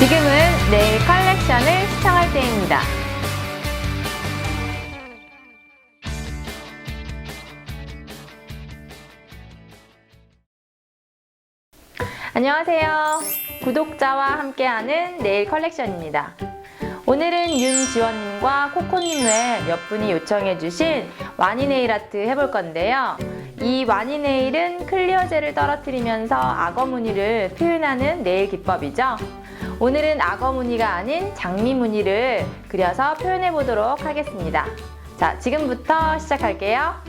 지금은 네일 컬렉션을 시청할 때입니다. 안녕하세요. 구독자와 함께하는 네일 컬렉션입니다. 오늘은 윤지원님과 코코님 외 몇 분이 요청해주신 와니 네일 아트 해볼 건데요. 이 와니 네일은 클리어 젤을 떨어뜨리면서 악어 무늬를 표현하는 네일 기법이죠. 오늘은 악어 무늬가 아닌 장미 무늬를 그려서 표현해 보도록 하겠습니다. 자, 지금부터 시작할게요.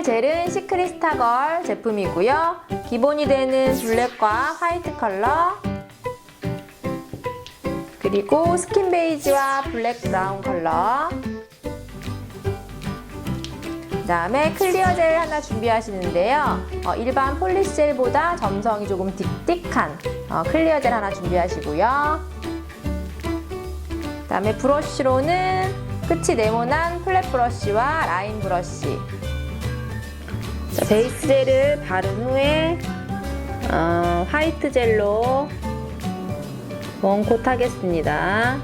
사용할 젤은 시크리스타걸 제품이고요. 기본이 되는 블랙과 화이트 컬러 그리고 스킨 베이지와 블랙 브라운 컬러 그 다음에 클리어 젤 하나 준비하시는데요. 어, 일반 폴리시 젤보다 점성이 조금 딕딕한 어, 클리어 젤 하나 준비하시고요. 그 다음에 브러쉬로는 끝이 네모난 플랫 브러쉬와 라인 브러쉬 자, 베이스 젤을 바른 후에 어, 화이트 젤로 원콧 하겠습니다.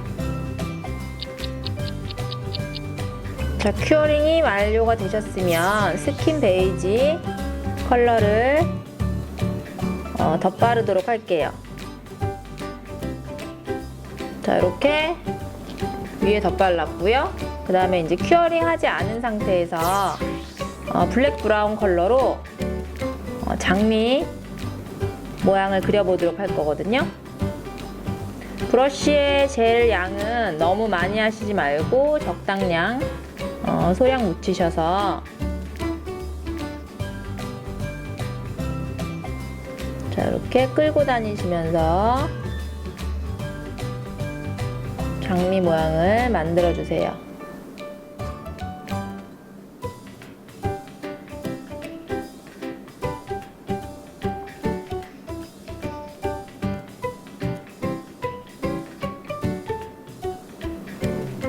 자, 큐어링이 완료가 되셨으면 스킨 베이지 컬러를 어, 덧바르도록 할게요. 자, 이렇게 위에 덧발랐고요. 그 다음에 이제 큐어링 하지 않은 상태에서 어, 블랙 브라운 컬러로 어, 장미 모양을 그려보도록 할 거거든요. 브러쉬의 젤 양은 너무 많이 하시지 말고 적당량 어, 소량 묻히셔서 자 이렇게 끌고 다니시면서 장미 모양을 만들어 주세요.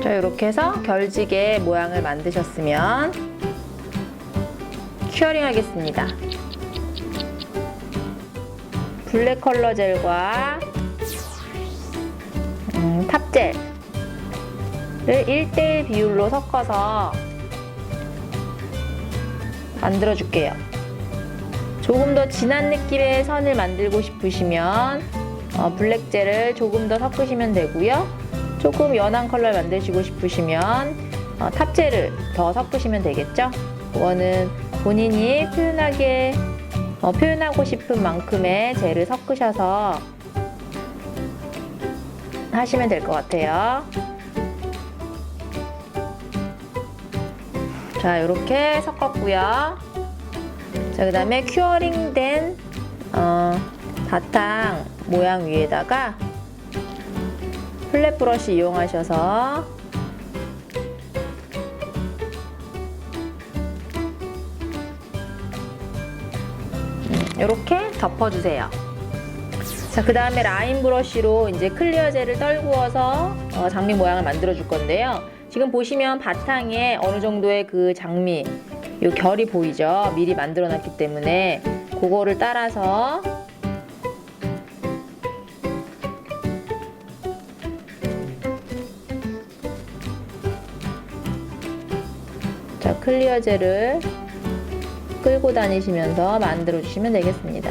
자, 이렇게 해서 결지개 모양을 만드셨으면 큐어링 하겠습니다. 블랙 컬러 젤과 음, 탑젤을 1대1 비율로 섞어서 만들어 줄게요. 조금 더 진한 느낌의 선을 만들고 싶으시면 어, 블랙 젤을 조금 더 섞으시면 되고요. 조금 연한 컬러를 만드시고 싶으시면 어, 탑젤을 더 섞으시면 되겠죠. 그거는 본인이 표현하게 어, 표현하고 싶은 만큼의 젤을 섞으셔서 하시면 될 것 같아요. 자, 이렇게 섞었고요. 자, 그 다음에 큐어링 된 어, 바탕 모양 위에다가 플랫 브러쉬 이용하셔서 이렇게 덮어주세요. 자, 그 다음에 라인 브러쉬로 이제 클리어 젤을 떨구어서 어, 장미 모양을 만들어 줄 건데요. 지금 보시면 바탕에 어느 정도의 그 장미, 요 결이 보이죠? 미리 만들어 놨기 때문에 그거를 따라서 자, 클리어 젤을 끌고 다니시면서 만들어 주시면 되겠습니다.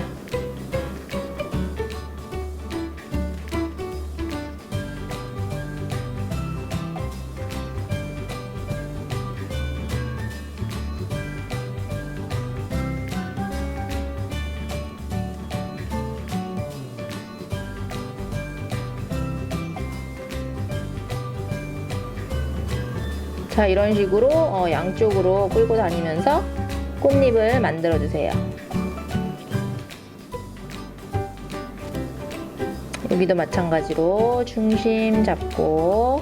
자 이런 식으로 어, 양쪽으로 끌고 다니면서 꽃잎을 만들어 주세요. 여기도 마찬가지로 중심 잡고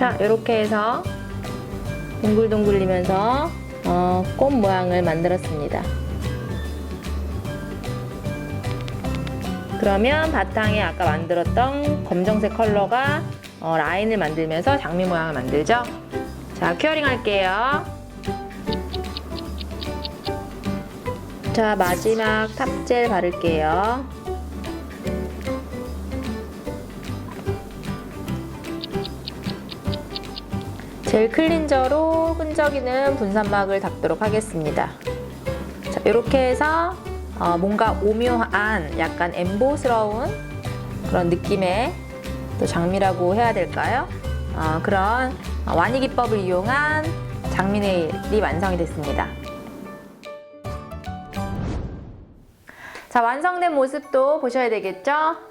자, 이렇게 해서 동글동글리면서 어, 꽃 모양을 만들었습니다. 그러면 바탕에 아까 만들었던 검정색 컬러가 어, 라인을 만들면서 장미 모양을 만들죠. 자, 큐어링 할게요. 자, 마지막 탑젤 바를게요. 젤 클린저로 끈적이는 분산막을 닦도록 하겠습니다. 자, 이렇게 해서 어, 뭔가 오묘한 약간 엠보스러운 그런 느낌의 또 장미라고 해야 될까요? 어, 그런 어, 와니 기법을 이용한 장미 네일이 완성이 됐습니다. 자, 완성된 모습도 보셔야 되겠죠?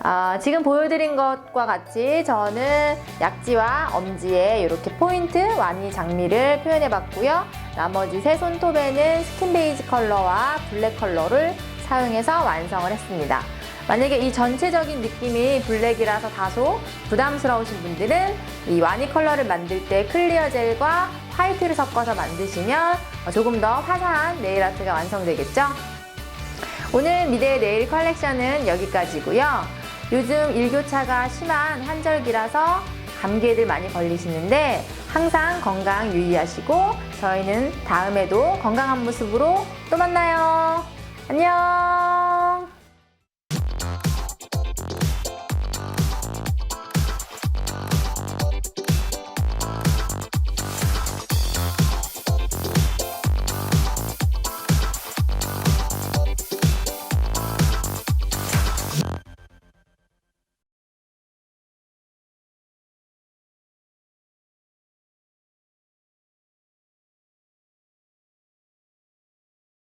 아, 지금 보여드린 것과 같이 저는 약지와 엄지에 이렇게 포인트 와니 장미를 표현해 봤고요. 나머지 세 손톱에는 스킨 베이지 컬러와 블랙 컬러를 사용해서 완성을 했습니다. 만약에 이 전체적인 느낌이 블랙이라서 다소 부담스러우신 분들은 이 와니 컬러를 만들 때 클리어 젤과 화이트를 섞어서 만드시면 조금 더 화사한 네일 아트가 완성되겠죠? 오늘 미대 네일 컬렉션은 여기까지고요. 요즘 일교차가 심한 환절기라서 감기에들 많이 걸리시는데 항상 건강 유의하시고 저희는 다음에도 건강한 모습으로 또 만나요. 안녕.